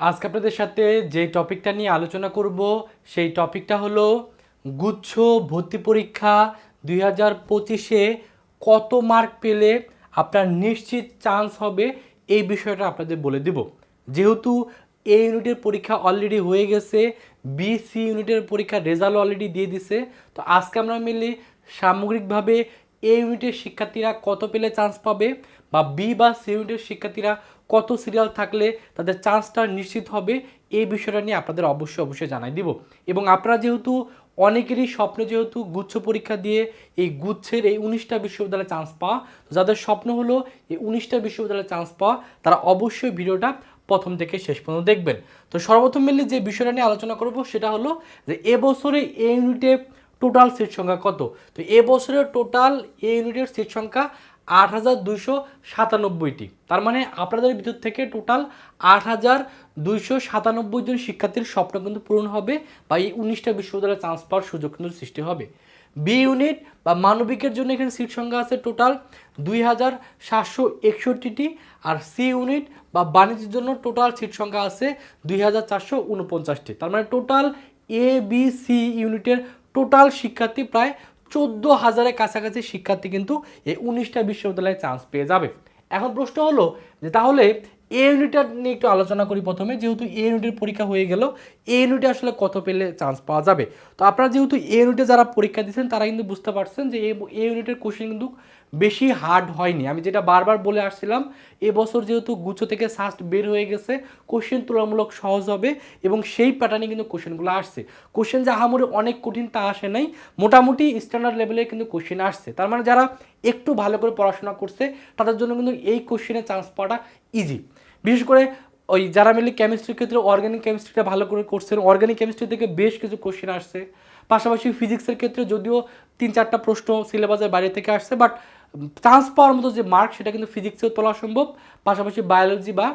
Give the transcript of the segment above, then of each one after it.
আজকে আপনাদের সাথে যে টপিকটা নিয়ে আলোচনা করব, সেই টপিকটা হলো গুচ্ছ ভর্তি পরীক্ষা দুই হাজার পঁচিশে কত মার্ক পেলে আপনার নিশ্চিত চান্স হবে, এই বিষয়টা আপনাদের বলে দিব। যেহেতু এ ইউনিটের পরীক্ষা অলরেডি হয়ে গেছে, বি, সি ইউনিটের পরীক্ষার রেজাল্ট অলরেডি দিয়ে দিছে, তো আজকে আমরা মিলে সামগ্রিকভাবে এ ইউনিটের শিক্ষার্থীরা কত পেলে চান্স পাবে বা বি বা সি ইউনিটের শিক্ষার্থীরা কত সিরিয়াল থাকলে তাদের চান্সটা নিশ্চিত হবে, এই বিষয়টা নিয়ে আপনাদের অবশ্যই অবশ্যই জানাই দিব। এবং আপনারা যেহেতু অনেকেরই স্বপ্ন যেহেতু গুচ্ছ পরীক্ষা দিয়ে এই গুচ্ছের এই উনিশটা বিশ্ববিদ্যালয়ে চান্স পাওয়া, তো যাদের স্বপ্ন হলো এই উনিশটা বিশ্ববিদ্যালয়ে চান্স পাওয়া, তারা অবশ্যই ভিডিওটা প্রথম থেকে শেষ পর্যন্ত দেখবেন। তো সর্বপ্রথম মিলে যে বিষয়টা নিয়ে আলোচনা করব সেটা হলো যে এবছরে এ ইউনিটে টোটাল সিট সংখ্যা কত? তো এবছরের টোটাল এ ইউনিটের সিট সংখ্যা আট হাজার দুইশো সাতানব্বইটি। তার মানে আপনাদের ভিতর থেকে টোটাল আট হাজার দুইশো সাতানব্বই জন শিক্ষার্থীর স্বপ্ন কিন্তু পূরণ হবে বা এই উনিশটা বিশ্ববিদ্যালয়ে চান্স পাওয়ার সুযোগ কিন্তু সৃষ্টি হবে। বি ইউনিট বা মানবিকের জন্য এখানে সিট সংখ্যা আছে টোটাল দুই হাজার সাতশো একষট্টিটি আর সি ইউনিট বা বাণিজ্যের জন্য টোটাল সিট সংখ্যা আছে দুই হাজার চারশো উনপঞ্চাশটি। তার মানে টোটাল এ বি সি ইউনিটের টোটাল শিক্ষার্থী প্রায় চোদ্দ হাজারের কাছাকাছি শিক্ষার্থী কিন্তু এই উনিশটা বিশ্ববিদ্যালয়ে চান্স পেয়ে যাবে। এখন প্রশ্ন হলো যে তাহলে এ ইউনিটটা নিয়ে একটু আলোচনা করি প্রথমে। যেহেতু এ ইউনিটের পরীক্ষা হয়ে গেল এ ইউনিটে আসলে কত পেলে চান্স পাওয়া যাবে? তো আপনারা যেহেতু এ ইউনিটে যারা পরীক্ষা দিচ্ছেন, তারা কিন্তু বুঝতে পারছেন যে এ ইউনিটের কোশ্চেন কিন্তু বেশি হার্ড হয়নি। আমি যেটা বারবার বলে আসছিলাম, এবছর যেহেতু গুচ্ছ থেকে সাস্ট বের হয়ে গেছে কোশ্চেন তুলনামূলক সহজ হবে এবং সেই প্যাটার্নে কিন্তু কোশ্চেনগুলো আসছে। কোশ্চেন যে আহামরি অনেক কঠিন তা আসে নাই, মোটামুটি স্ট্যান্ডার্ড লেভেলে কিন্তু কোশ্চেন আসছে। তার মানে যারা একটু ভালো করে পড়াশোনা করছে, তাদের জন্য কিন্তু এই কোশ্চেনে চান্স পাওয়াটা ইজি বিশেষ করে ওই যারা মিলে কেমিস্ট্রির ক্ষেত্রে অর্গানিক কেমিস্ট্রিটা ভালো করে করছেন অর্গানিক কেমিস্ট্রি থেকে বেশ কিছু কোশ্চেন আসছে। পাশাপাশি ফিজিক্সের ক্ষেত্রে যদিও তিন চারটা প্রশ্ন সিলেবাসের বাইরে থেকে আসছে বাট চান্স পাওয়ার মতো যে মার্ক সেটা কিন্তু ফিজিক্সেও তোলা সম্ভব, পাশাপাশি বায়োলজি বা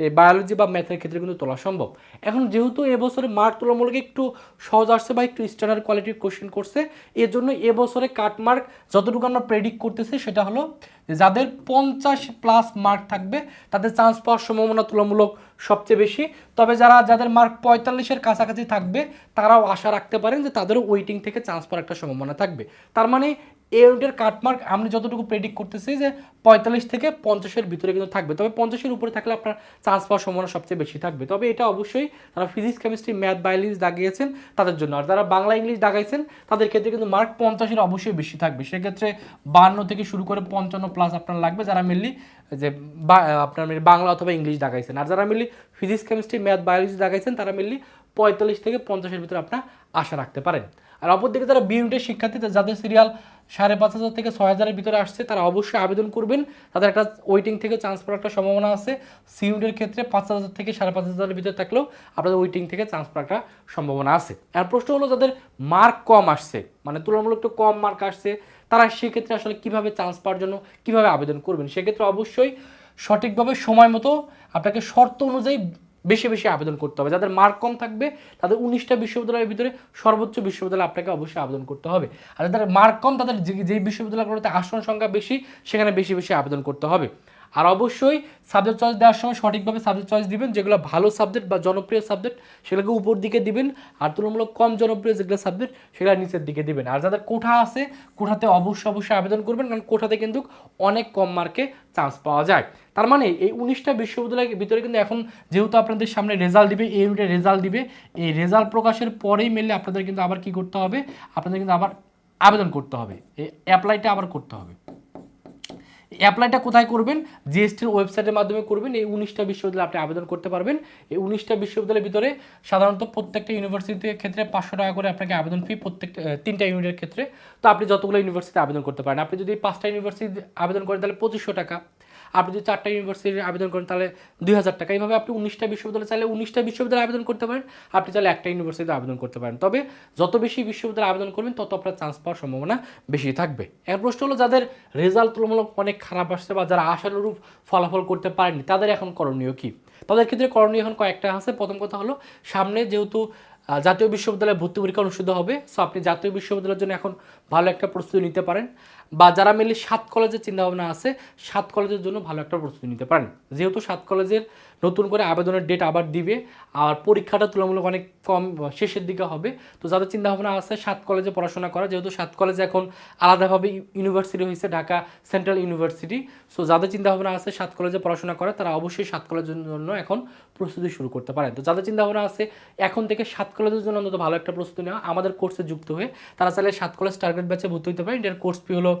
বায়োলজি বা ম্যাথের ক্ষেত্রে কিন্তু তোলা সম্ভব। এখন যেহেতু এবছরে মার্ক তুলনামূলক একটু সহজ আসছে বা একটু স্ট্যান্ডার্ড কোয়ালিটির কোশ্চেন করছে, এর জন্য এবছরে কাট মার্ক যতটুকু আমরা প্রেডিক্ট করতেছি সেটা হলো যাদের পঞ্চাশ প্লাস মার্ক থাকবে, তাদের চান্স পাওয়ার সম্ভাবনা তুলনামূলক সবচেয়ে বেশি। তবে যারা, যাদের মার্ক পঁয়তাল্লিশের কাছাকাছি থাকবে, তারাও আশা রাখতে পারেন যে তাদেরও ওয়েটিং থেকে চান্স পাওয়ার একটা সম্ভাবনা থাকবে। তার মানে এ ইউনিটের কাটমার্ক আমি যতটুকু প্রেডিক্ট করতেছি যে পঁয়তাল্লিশ থেকে পঞ্চাশের ভিতরে কিন্তু থাকবে। তবে পঞ্চাশের উপরে থাকলে আপনার চান্স পাওয়ার সম্ভাবনা সবচেয়ে বেশি থাকবে। তবে এটা অবশ্যই তারা ফিজিক্স কেমিস্ট্রি ম্যাথ বায়োলজি দাগিয়েছেন তাদের জন্য। আর যারা বাংলা ইংলিশ দাগাইছেন তাদের ক্ষেত্রে কিন্তু মার্ক পঞ্চাশের অবশ্যই বেশি থাকবে। সেক্ষেত্রে বান্ন থেকে শুরু করে পঞ্চান্ন প্লাস আপনার লাগবে যারা মেনলি যে আপনার মেনলি বাংলা অথবা ইংলিশ দাগাইছেন। আর যারা mainly physics chemistry math biology দাগাইছেন তারা মেনলি পঁয়তাল্লিশ থেকে পঞ্চাশের ভিতরে আপনার আশা রাখতে পারেন। আর অপরদিকে যারা বি শিক্ষার্থী যাদের সিরিয়াল সাড়ে পাঁচ হাজার থেকে ছয় হাজারের ভিতরে আসছে, তারা অবশ্যই আবেদন করবেন। তাদের একটা ওয়েটিং থেকে চান্স পাওয়ার একটা সম্ভাবনা আছে। সি ইউনিটের ক্ষেত্রে পাঁচ হাজার থেকে সাড়ে পাঁচ হাজারের ভিতরে থাকলেও আপনাদের ওয়েটিং থেকে চান্স পাওয়ার একটা সম্ভাবনা আছে। আর প্রশ্ন হলো, যাদের মার্ক কম আসছে মানে তুলনামূলক একটু কম মার্ক আসছে, তারা সেক্ষেত্রে আসলে কীভাবে চান্স পাওয়ার জন্য কীভাবে আবেদন করবেন? সেক্ষেত্রে অবশ্যই সঠিকভাবে সময় মতো আপনাকে শর্ত অনুযায়ী বেশি বেশি আবেদন করতে হবে। যাদের মার্ক কম থাকবে, তাদের উনিশটা বিশ্ববিদ্যালয়ের ভিতরে সর্বোচ্চ বিশ্ববিদ্যালয় আপনাকে অবশ্যই আবেদন করতে হবে। আর যাদের মার্ক কম, তাদের যে- যেই বিশ্ববিদ্যালয়গুলোতে আসন সংখ্যা বেশি, সেখানে বেশি বেশি আবেদন করতে হবে। আর অবশ্যই সাবজেক্ট চয়েস দেওয়ার সময় সঠিকভাবে সাবজেক্ট চয়েস দিবেন, যেগুলো ভালো সাবজেক্ট বা জনপ্রিয় সাবজেক্ট সেগুলোকে উপর দিকে দিবেন আর তুলনামূলক কম জনপ্রিয় যেগুলো সাবজেক্ট সেগুলো নিচের দিকে দিবেন। আর যাদের কোঠা আছে, কোঠাতে অবশ্যই অবশ্যই আবেদন করবেন, কারণ কোঠাতে কিন্তু অনেক কম মার্কে চান্স পাওয়া যায়। তার মানে এই উনিশটা বিশ্ববিদ্যালয়ের ভিতরে কিন্তু এখন যেহেতু আপনাদের সামনে রেজাল্ট দিবে, এই ইউনিটের রেজাল্ট দিবে, এই রেজাল্ট প্রকাশের পরেই মেলে আপনাদের কিন্তু আবার কি করতে হবে, আপনাদের কিন্তু আবার আবেদন করতে হবে। এই অ্যাপ্লাইটা আবার করতে হবে। অ্যাপ্লাইটা কোথায় করবেন? জিএসটির ওয়েবসাইটের মাধ্যমে করবেন। এই উনিশটা বিশ্ববিদ্যালয়ে আপনি আবেদন করতে পারবেন। এই উনিশটা বিশ্ববিদ্যালয়ের ভিতরে সাধারণত প্রত্যেকটা ইউনিভার্সিটির ক্ষেত্রে পাঁচশো টাকা করে আপনাকে আবেদন ফি প্রত্যেকটা তিনটা ইউনিটের ক্ষেত্রে। তো আপনি যতগুলো ইউনিভার্সিটি আবেদন করতে পারেন। আপনি যদি পাঁচটা ইউনিভার্সিটি আবেদন করেন, তাহলে পঁচিশশো টাকা। আপনি যদি চারটা ইউনিভার্সিটির আবেদন করেন, তাহলে দুই হাজার টাকা। এইভাবে আপনি উনিশটা বিশ্ববিদ্যালয় চাইলে উনিশটা বিশ্ববিদ্যালয়ে আবেদন করতে পারেন। আপনি চাইলে একটা ইউনিভার্সিটিতে আবেদন করতে পারেন। তবে যত বেশি বিশ্ববিদ্যালয়ে আবেদন করবেন, তত আপনার চান্স পাওয়ার সম্ভাবনা বেশি থাকবে। এর প্রশ্ন হলো, যাদের রেজাল্ট তুলনামূলক অনেক খারাপ আসছে বা যারা আশানুরূপ ফলাফল করতে পারেনি তাদের এখন করণীয় কি? তাদের ক্ষেত্রে করণীয় এখন কয়েকটা আছে। প্রথম কথা হলো, সামনে যেহেতু জাতীয় বিশ্ববিদ্যালয়ে ভর্তি পরীক্ষা অনুষ্ঠিত হবে সো আপনি জাতীয় বিশ্ববিদ্যালয়ের জন্য এখন ভালো একটা প্রস্তুতি নিতে পারেন। বা যারা মিলে সাত কলেজের চিন্তাভাবনা আছে, সাত কলেজের জন্য ভালো একটা প্রস্তুতি নিতে পারেন। যেহেতু সাত কলেজের নতুন করে আবেদনের ডেট আবার দিবে, আর পরীক্ষাটা তুলনামূলক অনেক কম, শেষের দিকে হবে। তো যাদের চিন্তা ভাবনা আছে, সাত কলেজে পড়াশোনা করা, যেহেতু সাত কলেজে এখন আলাদাভাবে ইউনিভার্সিটি হয়েছে, ঢাকা সেন্ট্রাল ইউনিভার্সিটি সো যাদের চিন্তা ভাবনা আছে, সাত কলেজে পড়াশোনা করে, তারা অবশ্যই সাত কলেজের জন্য এখন প্রস্তুতি শুরু করতে পারেন। তো যাদের চিন্তা ভাবনা আছে, এখন থেকে সাত কলেজের জন্য অন্তত ভালো একটা প্রস্তুতি নেওয়া, আমাদের কোর্সে যুক্ত হয়ে, তারা চাইলে সাত কলেজ টার্গেট ব্যাচে ভর্তি হতে পারে। এটার কোর্স ফি হলো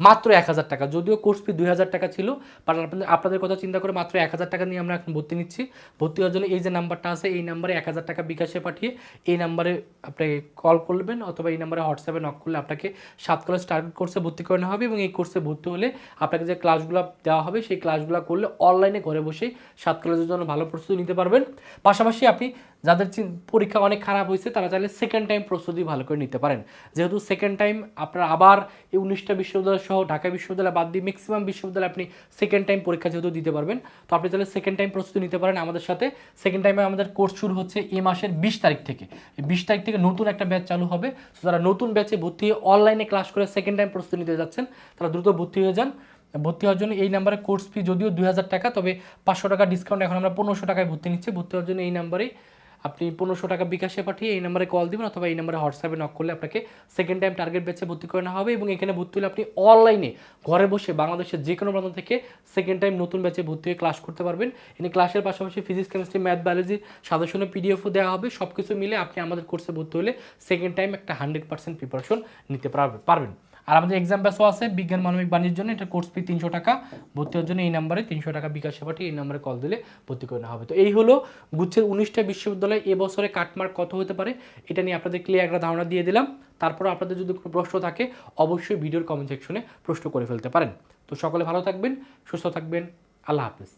মাত্র এক হাজার টাকা। যদিও কোর্স ফি দুই হাজার টাকা ছিল বাট আপনাদের আপনাদের কথা চিন্তা করে মাত্র এক হাজার টাকা নিয়ে আমরা এখন ভর্তি নিচ্ছি। ভর্তি হওয়ার জন্য এই যে নাম্বারটা আছে, এই নাম্বারে এক হাজার টাকা বিকাশে পাঠিয়ে এই নাম্বারে আপনি কল করবেন অথবা এই নাম্বারে হোয়াটসঅ্যাপে নক করলে আপনাকে সাত কলেজ টার্গেট কোর্সে ভর্তি করানো হবে এবং এই কোর্সে ভর্তি হলে আপনাকে যে ক্লাসগুলো দেওয়া হবে, সেই ক্লাসগুলো করলে অনলাইনে ঘরে বসেই সাত কলেজের জন্য ভালো প্রস্তুতি নিতে পারবেন। পাশাপাশি আপনি যাদের পরীক্ষা অনেক খারাপ হয়েছে, তারা চাইলে সেকেন্ড টাইম প্রস্তুতি ভালো করে নিতে পারেন। যেহেতু সেকেন্ড টাইম আপনারা আবার এই উনিশটা বিশ্ববিদ্যালয় সহ ঢাকা বিশ্ববিদ্যালয় বাদ দিয়ে ম্যাক্সিমাম বিশ্ববিদ্যালয়ে আপনি সেকেন্ড টাইম পরীক্ষা যেহেতু দিতে পারবেন, তো আপনি তাহলে সেকেন্ড টাইম প্রস্তুতি নিতে পারেন আমাদের সাথে। সেকেন্ড টাইমে আমাদের কোর্স শুরু হচ্ছে এই মাসের বিশ তারিখ থেকে। বিশ তারিখ থেকে নতুন একটা ব্যাচ চালু হবে। তো যারা নতুন ব্যাচে ভর্তি হয়ে অনলাইনে ক্লাস করে সেকেন্ড টাইম প্রস্তুতি নিতে যাচ্ছেন, তারা দ্রুত ভর্তি হয়ে যান। ভর্তি হওয়ার জন্য এই নাম্বারে কোর্স ফি যদিও দুই হাজার টাকা, তবে পাঁচশো টাকা ডিসকাউন্ট এখন আমরা পনেরোশো টাকায় ভর্তি নিচ্ছি। ভর্তি হওয়ার জন্য এই নাম্বারেই আপনি পনেরোশো টাকা বিকাশে পাঠিয়ে এই নাম্বারে কল দিবেন অথবা এই নাম্বারে হোয়াটসঅ্যাপে নক করলে আপনাকে সেকেন্ড টাইম টার্গেট ব্যাচে ভর্তি করে নেওয়া হবে এবং এখানে ভর্তি হলে আপনি অনলাইনে ঘরে বসে বাংলাদেশের যে কোনো প্রান্ত থেকে সেকেন্ড টাইম নতুন ব্যাচে ভর্তি হয়ে ক্লাস করতে পারবেন। এখানে ক্লাসের পাশাপাশি ফিজিক্স কেমিস্ট্রি ম্যাথ বায়োলজি সাজেশনের পিডিএফও দেওয়া হবে। সব কিছু মিলে আপনি আমাদের কোর্সে ভর্তি হলে সেকেন্ড টাইম একটা হান্ড্রেড পার্সেন্ট প্রিপারেশন নিতে পারবে- পারবেন। আর আমাদের এক্সাম ব্যাসও আছে, বিজ্ঞান, মানবিক, বাণিজ্যের জন্য। এটা কোর্স ফি তিনশো টাকা, ভর্তি হওয়ার জন্য এই নাম্বারে তিনশো টাকা বিকাশ সেবাটি এই নাম্বারে কল দিলে ভর্তি করে হবে। তো এই হলো গুচ্ছের উনিশটা বিশ্ববিদ্যালয় এবছরে কাটমার্ক কত হতে পারে, এটা নিয়ে আপনাদের ক্লিয়ার একটা ধারণা দিয়ে দিলাম। তারপর আপনাদের যদি কোনো প্রশ্ন থাকে, অবশ্যই ভিডিওর কমেন্ট সেকশনে প্রশ্ন করে ফেলতে পারেন। তো সকলে ভালো থাকবেন, সুস্থ থাকবেন, আল্লাহ হাফিজ।